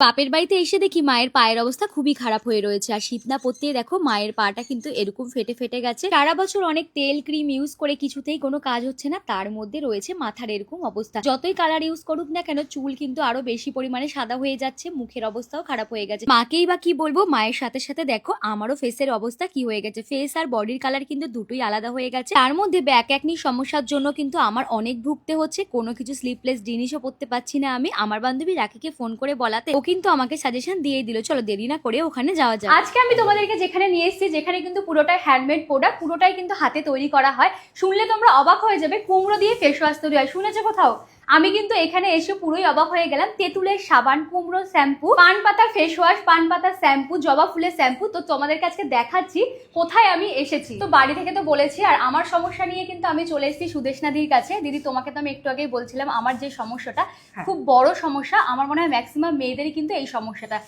বাপের বাড়িতে এসে দেখি মায়ের পায়ের অবস্থা খুবই খারাপ হয়ে রয়েছে। আর শীত না পড়তেই দেখো মায়ের পাটা কিন্তু এরকম ফেটে ফেটে গেছে। সারা বছর অনেক তেল, ক্রিম ইউজ করে কিছুতেই কোনো কাজ হচ্ছে না। তার মধ্যে রয়েছে মাথার এরকম অবস্থা। যতই কালার ইউজ করুক না কেন চুল কিন্তু আরও বেশি পরিমাণে সাদা হয়ে যাচ্ছে, মুখের অবস্থাও খারাপ হয়ে গেছে। মাকেই বা কি বলব, মায়ের সাথে সাথে দেখো আমারও ফেসের অবস্থা কি হয়ে গেছে। ফেস আর বডির কালার কিন্তু দুটোই আলাদা হয়ে গেছে। তার মধ্যে ব্যাক একনি সমস্যার জন্য কিন্তু আমার অনেক ভুগতে হচ্ছে। কোনো কিছু স্লিপলেস জিনিসও পড়তে পারছি না আমি। আমার বান্ধবী রাখিকে ফোন করে বলাতে ও কিন্তু আমাকে সাজেশন দিয়ে দিল। চলো দেরি না করে ওখানে যাওয়া যায় আজকে আমি তোমাদেরকে যেখানে নিয়ে এসেছি, যেখানে কিন্তু পুরোটাই হ্যান্ডমেড প্রোডাক্ট পুরোটাই কিন্তু হাতে তৈরি করা হয়। শুনলে তোমরা অবাক হয়ে যাবে, কুমড়ো দিয়ে ফেস ওয়াশ তৈরি হয়। শুনেছো কোথাও? আমি কিন্তু এখানে এসে পুরোই অবাক হয়ে গেলাম। তেঁতুলের সাবান কুমড়ো শ্যাম্পু পান পাতার ফেস ওয়াশ পান পাতার শ্যাম্পু জবা ফুলের শ্যাম্পু। তো তোমাদেরকে আজকে দেখাচ্ছি কোথায় আমি এসেছি। তো বাড়ি থেকে তো বলেছি আর আমার সমস্যা নিয়ে কিন্তু আমি চলে এসেছি সুদেশনাদির কাছে। দিদি তোমাকে তো আমি একটু আগেই বলছিলাম আমার যে সমস্যাটা হ্যাঁ। খুব বড় সমস্যা। আমার মনে হয় ম্যাক্সিমাম মেয়েদেরই কিন্তু এই সমস্যাটা।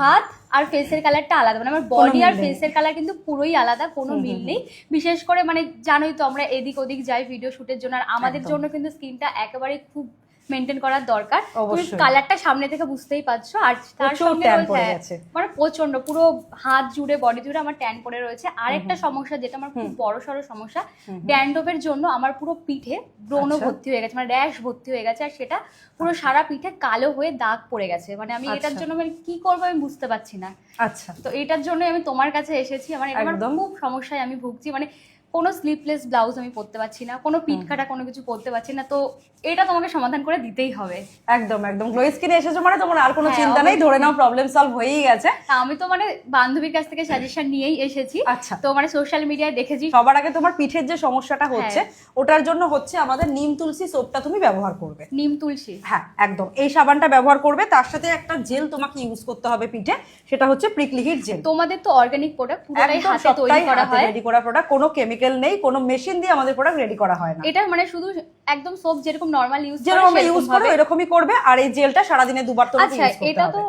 হাত আর ফেসের কালারটা আলাদা। মানে আমার বডি আর ফেসের কালার কিন্তু পুরোই আলাদা কোনো মিল নেই। বিশেষ করে মানে জানোই তো আমরা এদিক ওদিক যাই ভিডিও শুটের জন্য। আর আমাদের জন্য কিন্তু স্কিনটা একেবারে খুব মেনটেন করার দরকার। তুমি। কালারটা সামনে থেকে বুঝতেই পারছ। আর তার সঙ্গে রয়েছে- মানে প্রচণ্ড পুরো হাত জুড়ে বডি জুড়ে আমার ট্যান পড়ে রয়েছে। আর একটা সমস্যা যেটা আমার খুব বড় সড়ো সমস্যা ড্যান্ডোভের জন্য আমার পুরো পিঠে ব্রণ আচ্ছা। ভর্তি হয়ে গেছে মানে র্যাশ ভর্তি হয়ে গেছে। আর সেটা পুরো সারা পিঠে কালো হয়ে দাগ পড়ে গেছে। মানে আমি এটার আচ্ছা। জন্য মানে কি করব আমি বুঝতে পারছি না। আচ্ছা। তো এটার জন্য আমি তোমার কাছে এসেছি। মানে আমার খুব সমস্যায় আমি ভুগছি। মানে কোনো স্লিপলেস ব্লাউজ আমি পরতে পারছি না কোনো পিঠ কাটা কোনো কিছু পরতে পারছি না তো এটা তোমাকে সমাধান করে দিতেই হবে। একদম একদম। গ্লো স্কিনে এসেছ মানে তোমার আর কোনো হ্যাঁ, চিন্তা নেই ধরে নাও প্রবলেম সলভ হয়েই গেছে। আমি তো মানে বান্ধবীর কাছ থেকে সাজেশন নিয়েই এসেছি। আচ্ছা। তো মানে সোশ্যাল মিডিয়ায় দেখেছি। সবার আগে তোমার পিঠের যে সমস্যাটা হচ্ছে হ্যাঁ। ওটার জন্য হচ্ছে আমাদের নিম তুলসী সোপটা তুমি ব্যবহার করবে। নিম তুলসী। হ্যাঁ একদম। এই সাবানটা ব্যবহার করবে তার সাথে একটা জেল তোমাকে ইউজ করতে হবে পিঠে সেটা হচ্ছে প্রিকলি হিট জেল তোমাদের তো অর্গানিক প্রোডাক্ট পুরোটাই হাতে তৈরি করা হয়। রেডি করা প্রোডাক্ট কোনো কেমিক্যাল নেই কোনো মেশিন দিয়ে আমাদের প্রোডাক্ট রেডি করা হয় না। এটা মানে শুধু একদম সোপ যেরকম নর্মাল ইউজ যেরকম ইউজ করো এরকমই করবে আর এই জেলটা সারাদিনে দুবার তোমাকে আচ্ছা ইউজ করতে এটা তো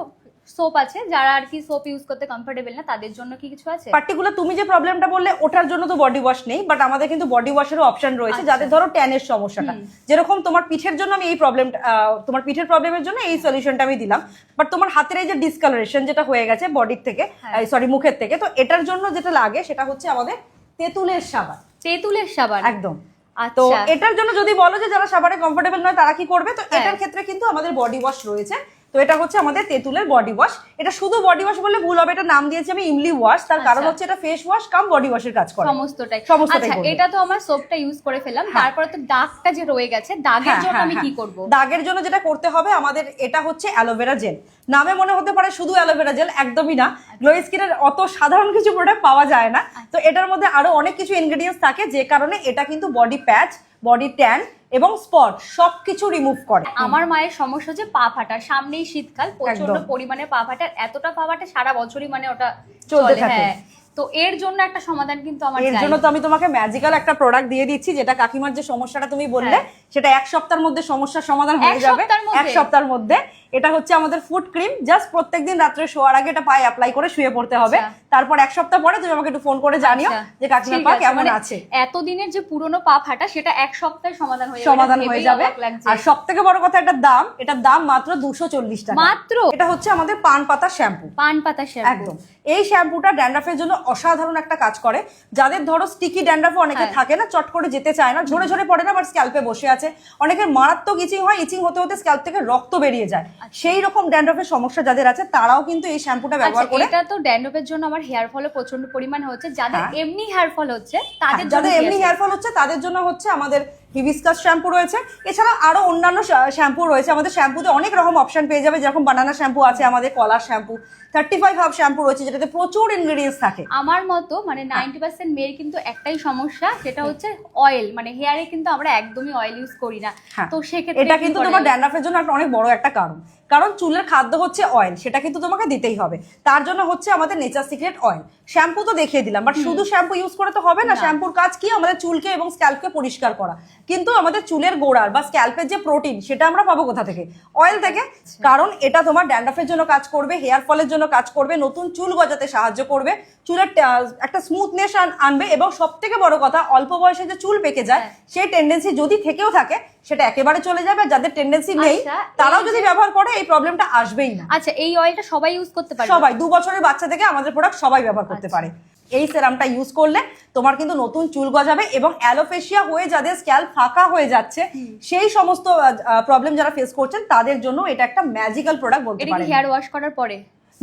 সোপ আছে যারা আর কি সোপ ইউজ করতে কমফোর্টেবল না তাদের জন্য কি কিছু আছে? পার্টিকুলার তুমি যে প্রবলেমটা বললে ওটার জন্য তো বডি ওয়াশ নেই বাট আমাদের কিন্তু বডি ওয়াশেরও অপশন রয়েছে আচ্ছা। যাদের ধরো ট্যানের সমস্যাটা। যেরকম তোমার পিঠের জন্য আমি এই প্রবলেমটা তোমার পিঠের প্রবলেমের জন্য এই সলিউশনটা আমি দিলাম বাট তোমার হাতের এই যে ডিসকালারেশন যেটা হয়ে গেছে বডির থেকে হ্যাঁ। সরি মুখের থেকে তো এটার জন্য যেটা লাগে সেটা হচ্ছে আমাদের তেঁতুলের সাবান। তেঁতুলের সাবান? একদম। তো আচ্ছা এটার জন্য যদি বলো যে যারা সাবানে কমফোর্টেবল নয় তারা কি করবে? তো হ্যাঁ। এটার ক্ষেত্রে কিন্তু আমাদের বডি ওয়াশ রয়েছে। তো এটা হচ্ছে আমাদের তেঁতুলের বডি ওয়াশ এটা শুধু বডি ওয়াশ বললে ভুল হবে এটা নাম দিয়েছি আমি ইমলি ওয়াশ তার কারণ আচ্ছা। হচ্ছে এটা ফেস ওয়াশ কাম বডি ওয়াশের কাজ করে। সমস্তটাই। আচ্ছা এটা তো আমার সোপটা ইউজ করে ফেললাম। তারপরে তো দাগটা যে রয়ে গেছে দাগের হ্যাঁ, জন্য হ্যাঁ, আমি কি হ্যাঁ। করব? দাগের জন্য যেটা করতে হবে আমাদের এটা হচ্ছে অ্যালোভেরা জেল নামে মনে হতে পারে শুধু অ্যালোভেরা জেল একদমই না। গ্লো স্কিনের অত সাধারণ কিছু প্রোডাক্ট পাওয়া যায় না। তো এটার মধ্যে আরও অনেক কিছু ইনগ্রেডিয়েন্টস থাকে যে কারণে এটা কিন্তু বডি প্যাচ বডি ট্যান এবং স্পট সবকিছু রিমুভ করে। আমার মায়ের সমস্যা হচ্ছে পা ফাটা। সামনেই শীতকাল প্রচণ্ড পরিমাণে পা ফাটা। এতটা পা ফাটা সারা বছরই মানে ওটা চলতে চলে থাকে। হ্যাঁ। তো এর জন্য একটা সমাধান কিন্তু আমার এর জন্য তো আমি তোমাকে ম্যাজিক্যাল একটা প্রোডাক্ট দিয়ে দিচ্ছি যেটা কাকিমার যে সমস্যাটা তুমি বললে সেটা এক সপ্তাহের মধ্যে সমস্যার সমাধান হ্যাঁ। যাবে। এক সপ্তাহের মধ্যে। এটা হচ্ছে আমাদের ফুড ক্রিম জাস্ট প্রত্যেকদিন রাত্রে শোয়ার আগে এটা পায়ে অ্যাপ্লাই করে শুয়ে পড়তে হবে। আচ্ছা। তারপর এক সপ্তাহ পরে তুমি আমাকে একটু ফোন করে জানিও আচ্ছা, যে কাকিমার ঠিক পা কেমন মানে আছে। এতদিনের যে পুরনো পা ফাটা সেটা এক সপ্তাহে সমাধান হয়ে যাবে। সমাধান হয়ে যাবে। আর সব থেকে বড় কথা এটার দাম। এটার দাম মাত্র দুশো চল্লিশ টাকা। মাত্র? এটা হচ্ছে আমাদের পান পাতা শ্যাম্পু পান পাতা শ্যাম্পু একদম। এই শ্যাম্পুটা ড্যান্ড্রাফের জন্য অসাধারণ একটা কাজ করে। যাদের ধরো স্টিকি ড্যান্ড্রাফ অনেকে হ্যাঁ। থাকে না চট করে যেতে চায় না ঝরে ঝরে পড়ে না বাট স্ক্যাল্পে বসে আছে। অনেকের মারাত্মক ইচিং হয় ইচিং হতে হতে স্ক্যাল্প থেকে রক্ত বেরিয়ে যায়। সেই রকম ড্যান্ড্রফের সমস্যা যাদের আছে তারাও কিন্তু এই শ্যাম্পুটা আচ্ছা ব্যবহার করে এটা তো ড্যান্ড্রফের জন্য আমার হেয়ার ফলে প্রচণ্ড পরিমাণ হচ্ছে। যাদের হ্যাঁ। এমনি হেয়ার ফল হচ্ছে তাদের হ্যাঁ, জন্য যাদের এমনি হেয়ার ফল হচ্ছে তাদের জন্য হচ্ছে আমাদের হিবিস্কাস শ্যাম্পু রয়েছে। এছাড়া আরও অন্যান্য শ্যাম্পু রয়েছে। আমাদের শ্যাম্পুতে অনেক রকম অপশন পেয়ে যাবে যেরকম বানানা শ্যাম্পু আছে আমাদের কলার shampoo thirty five half shampoo রয়েছে যেটাতে প্রচুর ইনগ্রেডিয়েন্টস থাকে। আমার মতো মানে নাইনটি পার্সেন্ট মেয়ের কিন্তু একটাই সমস্যা সেটা হচ্ছে অয়েল মানে হেয়ারে কিন্তু আমরা একদমই অয়েল ইউজ করি না। হ্যাঁ। তো সেক্ষেত্রে এটা কিন্তু তোমার ড্যান্ড্রাফের জন্য একটা অনেক বড় একটা কারণ। কারণ চুলের খাদ্য হচ্ছে অয়েল সেটা কিন্তু তোমাকে দিতেই হবে। তার জন্য হচ্ছে আমাদের নেচার সিক্রেট অয়েল শ্যাম্পু তো দেখিয়ে দিলাম বাট শুধু শ্যাম্পু ইউজ করে তো হবে না না। শ্যাম্পুর কাজ কি? আমাদের চুলকে এবং স্ক্যাল্পকে পরিষ্কার করা। কিন্তু আমাদের চুলের গোড়ার বা স্ক্যাল্পের যে প্রোটিন সেটা আমরা পাবো কোথা থেকে? অয়েল থেকে। কারণ এটা তোমার ড্যান্ড্রাফের জন্য কাজ করবে হেয়ার ফলের জন্য কাজ করবে নতুন চুল গজাতে সাহায্য করবে চুলের একটা স্মুথনেস আনবে এবং সব থেকে বড় কথা অল্প বয়সে যে চুল পেকে যায় হ্যাঁ। সেই টেন্ডেন্সি যদি থেকেও থাকে সেটা একেবারে চলে যাবে। যাদের টেন্ডেন্সি নেই আচ্ছা, তারাও যদি ব্যবহার করে এই প্রবলেমটা আসবেই না। আচ্ছা এই অয়েলটা সবাই ইউজ করতে পারে সবাই দু বছরের বাচ্চা থেকে আমাদের প্রোডাক্ট সবাই ব্যবহার করতে আচ্ছা। পারে। এই সেরামটা ইউজ করলে তোমার কিন্তু নতুন চুল গজাবে এবং অ্যালোফেশিয়া হয়ে যাদের স্ক্যাল ফাঁকা হয়ে যাচ্ছে সেই সমস্ত প্রবলেম যারা ফেস করছেন তাদের জন্য এটা একটা ম্যাজিক্যাল প্রোডাক্ট বলতে পারেন। হেয়ার ওয়াশ করার পরে?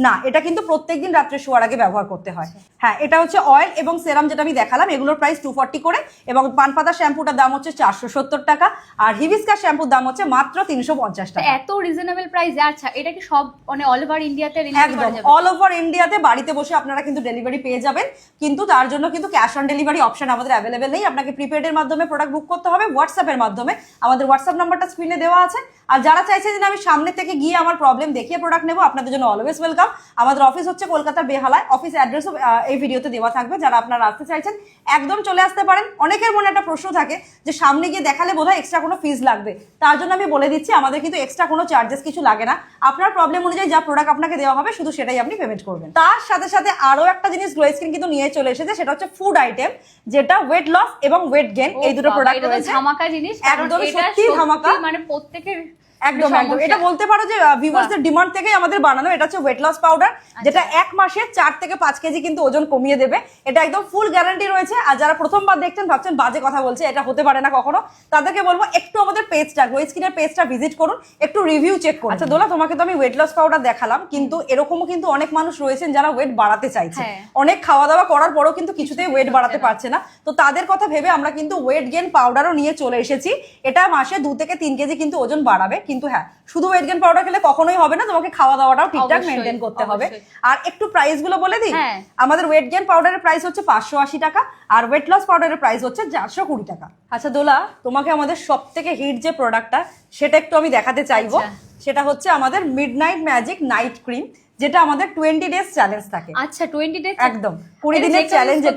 না এটা কিন্তু প্রত্যেকদিন রাত্রে শোয়ার আগে ব্যবহার করতে হয়। হ্যাঁ এটা হচ্ছে অয়েল এবং সেরাম যেটা আমি দেখালাম এগুলোর প্রাইস টু ফর্টি করে এবং পানপাতা শ্যাম্পুটার দাম হচ্ছে চারশো সত্তর টাকা আর হিবিস্কার শ্যাম্পুর দাম হচ্ছে মাত্র তিনশো পঞ্চাশ টাকা। এত রিজনেবল প্রাইস আচ্ছা এটা কি সব মানে অল ওভার ইন্ডিয়াতে একদম অল ওভার ইন্ডিয়াতে বাড়িতে বসে আপনারা কিন্তু ডেলিভারি পেয়ে যাবেন কিন্তু তার জন্য কিন্তু ক্যাশ অন ডেলিভারি অপশন আমাদের অ্যাভেলেবেল নেই। আপনাকে প্রিপেডের মাধ্যমে প্রোডাক্ট বুক করতে হবে হোয়াটসঅ্যাপের মাধ্যমে। আমাদের হোয়াটসঅ্যাপ নাম্বারটা স্ক্রিনে দেওয়া আছে। আর যারা চাইছে যে আমি সামনে থেকে গিয়ে আমার প্রবলেম দেখিয়ে প্রোডাক্ট নেব আপনাদের জন্য অলওয়েজ ওয়েলকাম আমাদের অফিস হচ্ছে কলকাতার বেহালায়। অফিস অ্যাড্রেসও এই ভিডিওতে দেওয়া থাকবে যারা আপনারা আসতে চাইছেন একদম চলে আসতে পারেন। অনেকের মনে একটা প্রশ্ন থাকে যে সামনে গিয়ে দেখালে বোধহয় এক্সট্রা কোনো ফিস লাগবে। তার জন্য আমি বলে দিচ্ছি আমাদের কিন্তু এক্সট্রা কোনো চার্জেস কিছু লাগে না। আপনার প্রবলেম অনুযায়ী যা প্রোডাক্ট আপনাকে দেওয়া হবে শুধু সেটাই আপনি পেমেন্ট করবেন। তার সাথে সাথে আরও একটা জিনিস গ্লো স্কিন কিন্তু নিয়ে চলে এসেছে সেটা হচ্ছে ফুড আইটেম যেটা ওয়েট লস এবং ওয়েট গেন এই দুটো প্রোডাক্ট রয়েছে। ধামাকা জিনিস এটা সত্যি ধামাকা। মানে প্রত্যেকের একদম একদম। এটা বলতে পারো যে ভিউয়ার্সদের ডিমান্ড থেকেই আমাদের বানানো। এটা হচ্ছে ওয়েট লস পাউডার যেটা এক মাসে চার থেকে পাঁচ কেজি কিন্তু ওজন কমিয়ে দেবে। এটা একদম ফুল গ্যারান্টি রয়েছে। আর যারা প্রথমবার দেখছেন ভাবছেন বাজে কথা বলছে এটা হতে পারে না কখনো। তাদেরকে বলব একটু আমাদের পেজটা গ্লো স্কিনের পেজটা ভিজিট করুন। একটু রিভিউ চেক করুন। আচ্ছা দোলা তোমাকে তো আমি ওয়েট লস পাউডার দেখালাম কিন্তু এরকমও কিন্তু অনেক মানুষ রয়েছেন যারা ওয়েট বাড়াতে চাইছে। হ্যাঁ। অনেক খাওয়া দাওয়া করার পরেও কিন্তু কিছুতেই ওয়েট বাড়াতে পারছে না। তো তাদের কথা ভেবে আমরা কিন্তু ওয়েট গেন পাউডারও নিয়ে চলে এসেছি। এটা মাসে দু থেকে তিন কেজি কিন্তু ওজন বাড়াবে। কিন্তু হ্যাঁ শুধু ওয়েট গেন পাউডার খেলে কখনোই হবে না তোমাকে খাওয়া দাওয়াটাও ঠিকঠাক মেনটেন করতে হবে। আর একটু প্রাইসগুলো বলে দিই হ্যাঁ। আমাদের ওয়েট গেন পাউডারের প্রাইস হচ্ছে পাঁচশো আশি টাকা আর ওয়েট লস পাউডারের প্রাইস হচ্ছে চারশো কুড়ি টাকা। আচ্ছা দোলা তোমাকে আমাদের সব থেকে হিট যে প্রোডাক্টটা সেটা একটু আমি দেখাতে চাইব। আচ্ছা। সেটা হচ্ছে আমাদের midnight magic night cream যেটা আমাদের টোয়েন্টি ডেজ চ্যালেঞ্জ থাকে। আচ্ছা টোয়েন্টি ডেজ একদম কুড়ি দিনের চ্যালেঞ্জ আহ,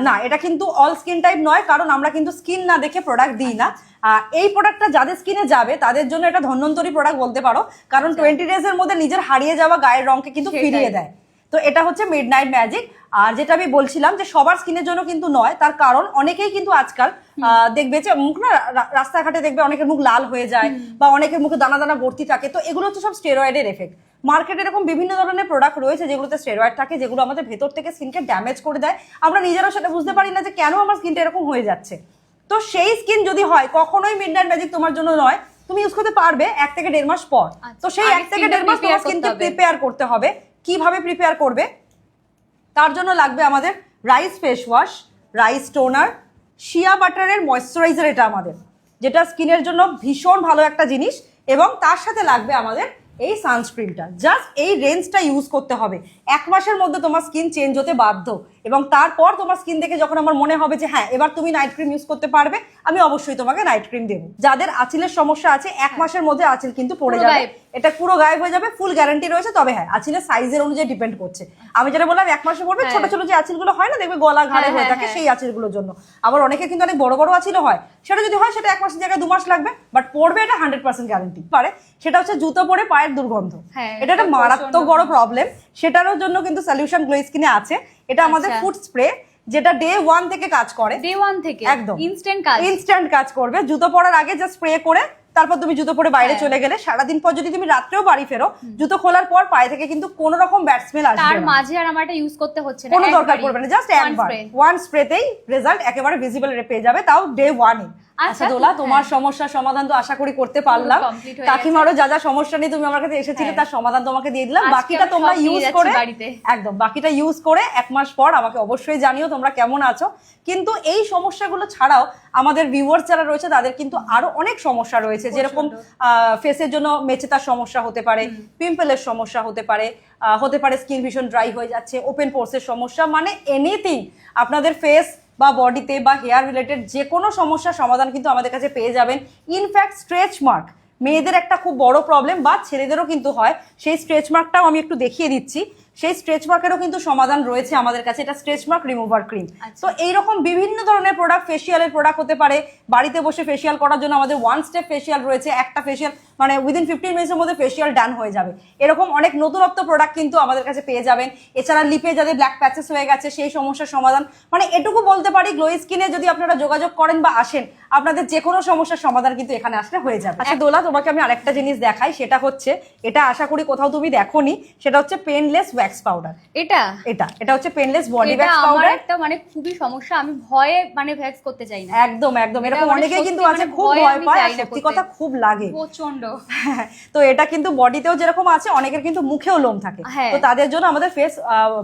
না এটা কিন্তু অল স্কিন টাইপ নয় কারণ আমরা কিন্তু স্কিন না দেখে প্রোডাক্ট দিই না। এই প্রোডাক্টটা যাদের স্কিনে যাবে তাদের জন্য এটা ধন্বন্তরী প্রোডাক্ট বলতে পারো কারণ টোয়েন্টি ডেজ এর মধ্যে নিজের হারিয়ে যাওয়া গায়ের রঙকে কিন্তু। ফিরিয়ে দেয়। তো এটা হচ্ছে মিড নাইট ম্যাজিক আর যেটা আমি বলছিলাম যে সবার স্কিনের জন্য কিন্তু নয় তার কারণ অনেকেই কিন্তু আজকাল আহ, দেখবে যে মুখ না রাস্তাঘাটে দেখবে অনেকের মুখ লাল হয়ে যায় বা অনেকের মুখে দানা দানা ভর্তি থাকে। তো এগুলো হচ্ছে সব স্টেরয়েডের এফেক্ট মার্কেটে এরকম বিভিন্ন ধরনের প্রোডাক্ট রয়েছে যেগুলোতে স্টেরয়েড থাকে যেগুলো আমাদের ভেতর থেকে স্কিনকে ড্যামেজ করে দেয়। আমরা নিজেরাও সেটা বুঝতে পারি না যে কেন আমার স্কিনটা এরকম হয়ে যাচ্ছে। তো সেই স্কিন যদি হয় কখনোই মিড নাইট ম্যাজিক তোমার জন্য নয়। তুমি ইউজ করতে পারবে এক থেকে দেড় মাস পর। তো সেই এক থেকে দেড় মাস তোমার স্কিনকে প্রিপেয়ার করতে হবে। কীভাবে প্রিপেয়ার করবে? তার জন্য লাগবে আমাদের rice face wash rice toner shea বাটারের moisturiser এটা আমাদের যেটা স্কিনের জন্য ভীষণ ভালো একটা জিনিস। এবং তার সাথে লাগবে আমাদের এই সানস্ক্রিনটা জাস্ট এই রেঞ্জটা ইউজ করতে হবে। এক মাসের মধ্যে তোমার স্কিন চেঞ্জ হতে বাধ্য। এবং তারপর তোমার স্কিন দেখে যখন আমার মনে হবে যে হ্যাঁ এবার তুমি নাইট ক্রিম ইউজ করতে পারবে আমি অবশ্যই তোমাকে নাইট ক্রিম দেবো। যাদের আঁচিলের সমস্যা আছে এক মাসের মধ্যে আঁচিল কিন্তু পড়ে যাবে। এটা পুরো গায়েব হয়ে যাবে ফুল গ্যারান্টি রয়েছে তবে হ্যাঁ আঁচিলের সাইজের অনুযায়ী ডিপেন্ড করছে। আমি যেটা বললাম এক মাসে পড়বে হ্যাঁ। ছোট ছোট যে আঁচিলগুলো হয় না দেখবে গলা ঘাড়ে হ্যাঁ, হয়ে হ্যাঁ, থাকে। সেই আঁচিলগুলোর জন্য। আবার অনেকে কিন্তু অনেক বড় বড় আঁচিলও হয় সেটা যদি হয় সেটা এক মাসের জায়গায় দু মাস লাগবে বাট পড়বে এটা হান্ড্রেড পার্সেন্ট গ্যারান্টি পারে সেটা হচ্ছে জুতো পরে পায়ের দুর্গন্ধ। এটা একটা মারাত্মক বড় প্রবলেম সেটারও জন্য কিন্তু সলিউশন গ্লো স্কিনে আছে। এটা আমাদের আচ্ছা। ফুড স্প্রে যেটা ডে ওয়ান থেকে কাজ করে। ডে ওয়ান থেকে? একদম। ইনস্ট্যান্ট কাজ? ইনস্ট্যান্ট কাজ করবে। জুতো পরার আগে জাস্ট স্প্রে করে তারপর তুমি জুতো পরে বাইরে হ্যাঁ। চলে গেলে সারাদিন পর যদি তুমি রাত্রেও বাড়ি ফেরো জুতো খোলার পর পায়ে থেকে কিন্তু কোনো রকম ব্যাড স্মেল আসবে তার মাঝে আর আমার এটা ইউজ করতে হচ্ছে না কোনো দরকার পড়বে না জাস্ট একবার ওয়ান স্প্রেতেই রেজাল্ট একেবারে ভিজিবল পেয়ে যাবে তাও ডে ওয়ানে আচ্ছা, দোলা হ্যাঁ। তোমার সমস্যার সমাধান তো আশা করি করতে পারলাম। কাকিমারও যা যা সমস্যা নিয়ে তুমি আমার কাছে এসেছিলে হ্যাঁ। তার সমাধান তোমাকে দিয়ে দিলাম। বাকিটা তোমরা ইউজ করে একদম বাকিটা ইউজ করে এক মাস পর আমাকে অবশ্যই জানিও তোমরা কেমন আছো। কিন্তু এই সমস্যাগুলো ছাড়াও আমাদের ভিউয়ার্স যারা রয়েছে তাদের কিন্তু আরও অনেক সমস্যা রয়েছে। যেরকম ফেসের জন্য মেচেতার সমস্যা হতে পারে পিম্পলের সমস্যা হতে পারে হতে পারে স্কিন ভীষণ ড্রাই হয়ে যাচ্ছে ওপেন পোর্সের সমস্যা মানে এনিথিং আপনাদের ফেস বা বডিতে বা হেয়ার রিলেটেড যে কোনো সমস্যার সমাধান কিন্তু আমাদের কাছে পেয়ে যাবেন। ইনফ্যাক্ট স্ট্রেচ মার্ক মেয়েদের একটা খুব বড় প্রবলেম বা ছেলেদেরও কিন্তু হয়। সেই স্ট্রেচ মার্কটাও আমি একটু দেখিয়ে দিচ্ছি। সেই স্ট্রেচ মার্কেরও কিন্তু সমাধান রয়েছে আমাদের কাছে। এটা স্ট্রেচ মার্ক রিমুভার ক্রিম আচ্ছা। তো এইরকম বিভিন্ন ধরনের প্রোডাক্ট ফেসিয়ালের প্রোডাক্ট হতে পারে। বাড়িতে বসে ফেসিয়াল করার জন্য আমাদের ওয়ান স্টেপ ফেসিয়াল রয়েছে একটা ফেসিয়াল মানে উইদিন ফিফটিন মিনিটসের মধ্যে ফেসিয়াল ডান হয়ে যাবে। এরকম অনেক নতুনত্ব প্রোডাক্ট কিন্তু আমাদের কাছে পেয়ে যাবেন। এছাড়া লিপে যাদের ব্ল্যাক প্যাচেস হয়ে গেছে সেই সমস্যার সমাধান। মানে এটুকু বলতে পারি গ্লো স্কিনে যদি আপনারা যোগাযোগ করেন বা আসেন আপনাদের যে কোনো সমস্যার সমাধান কিন্তু এখানে আসলে হয়ে যাবে। আচ্ছা দোলা তোমাকে আমি আরেকটা জিনিস দেখাই। সেটা হচ্ছে এটা আশা করি কোথাও তুমি দেখোনি সেটা হচ্ছে পেনলেস ওয়্যাক্স পাউডার এটা? এটা এটা হচ্ছে পেনলেস বডি ওয়্যাক্স আমার পাউডার একটা মানে খুবই সমস্যা আমি ভয়ে মানে ভ্যাক্স করতে চাই না। একদম একদম এরকম মানে অনেকেই কিন্তু মানে আছে খুব ভয় পায় আর সত্যি কথা খুব লাগে। প্রচণ্ড তো এটা কিন্তু বডিতেও যেরকম আছে অনেকের কিন্তু মুখেও লোম থাকে। হ্যাঁ। তো তাদের জন্য আমাদের ফেস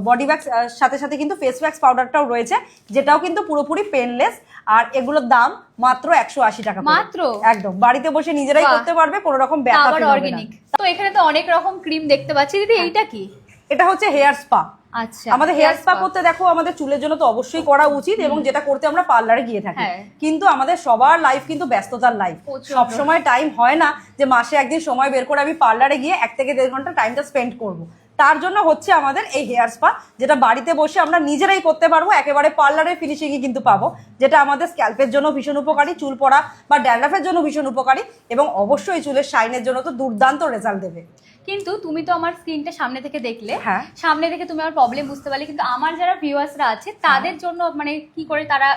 বডি ওয়্যাক্স সাথে সাথে কিন্তু ফেস ওয়্যাক্স পাউডারটাও রয়েছে যেটাও কিন্তু পুরোপুরি পেনলেস আর এগুলোর দাম মাত্র একশো আশি টাকা মাত্র? একদম বাড়িতে বসে নিজেরাই করতে পারবে কোনো রকম না। অর্গানিক তো এখানে তো অনেক রকম ক্রিম দেখতে পাচ্ছি। দিদি এইটা কি? এটা হচ্ছে হেয়ার স্পা আচ্ছা আমাদের হেয়ার স্পা করতে দেখো আমাদের চুলের জন্য তো অবশ্যই করা উচিত এবং যেটা করতে আমরা পার্লারে গিয়ে থাকি। হ্যাঁ। কিন্তু আমাদের সবার লাইফ কিন্তু ব্যস্ততার লাইফ সবসময় সব সময় টাইম হয় না যে মাসে একদিন সময় বের করে আমি পার্লারে গিয়ে এক থেকে দেড় ঘণ্টা টাইমটা স্পেন্ড করব। তার জন্য হচ্ছে আমাদের এই হেয়ার স্পা যেটা বাড়িতে বসে আমরা নিজেরাই করতে পারব একেবারে পার্লারের ফিনিশিংই কিন্তু পাবো যেটা আমাদের স্ক্যাল্পের জন্য ভীষণ উপকারী চুল পড়া বা ড্যান্ড্রাফের জন্য ভীষণ উপকারী এবং অবশ্যই চুলের শাইনের জন্য তো দুর্দান্ত রেজাল্ট দেবে। কিন্তু তুমি তো আমার স্ক্রিনটা সামনে থেকে দেখলে হ্যাঁ। সামনে থেকে তুমি আমার প্রবলেম বুঝতে পারলে কিন্তু আমার যারা ভিউয়ার্সরা আছে তাদের জন্য মানে কি করে তারা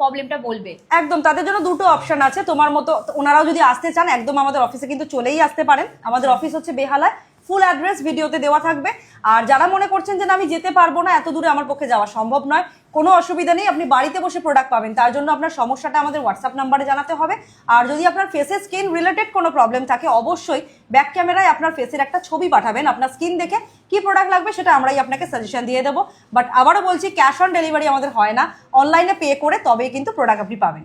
প্রবলেমটা বলবে? একদম তাদের জন্য দুটো অপশন আছে তোমার মতো ওনারাও যদি আসতে চান একদম আমাদের অফিসে কিন্তু চলেই আসতে পারেন। আমাদের অফিস হচ্ছে বেহালায় ফুল অ্যাড্রেস ভিডিওতে দেওয়া থাকবে। আর যারা মনে করছেন যে না, আমি যেতে পারব না, এত দূরে আমার পক্ষে যাওয়া সম্ভব নয়। কোনো অসুবিধা নেই, আপনি বাড়িতে বসে প্রোডাক্ট পাবেন। তার জন্য আপনার সমস্যাটা আমাদের হোয়াটসঅ্যাপ নাম্বারে জানাতে হবে। আর যদি আপনার ফেসের স্কিন রিলেটেড কোনো প্রবলেম থাকে, অবশ্যই ব্যাক ক্যামেরায় আপনার ফেসের একটা ছবি পাঠাবেন, আপনার স্কিন দেখে কি প্রোডাক্ট লাগবে সেটা আমরাই আপনাকে সাজেশন দিয়ে দেবো। বাট আবারও বলছি ক্যাশ অন ডেলিভারি আমাদের হয় না। অনলাইনে পে করে তবেই কিন্তু প্রোডাক্ট আপনি পাবেন।